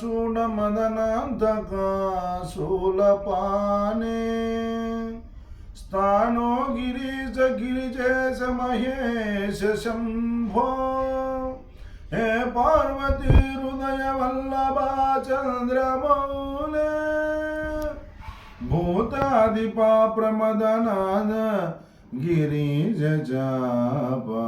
చూడమదనంతకా శూలపానే స్థానో గిరీశ గిరిజేశ మహేశ శంభో. హే పార్వతీ హృదయ వల్లభా చంద్రమౌలే భూతాదిపా ప్రమదనాద గిరిజ జాపా.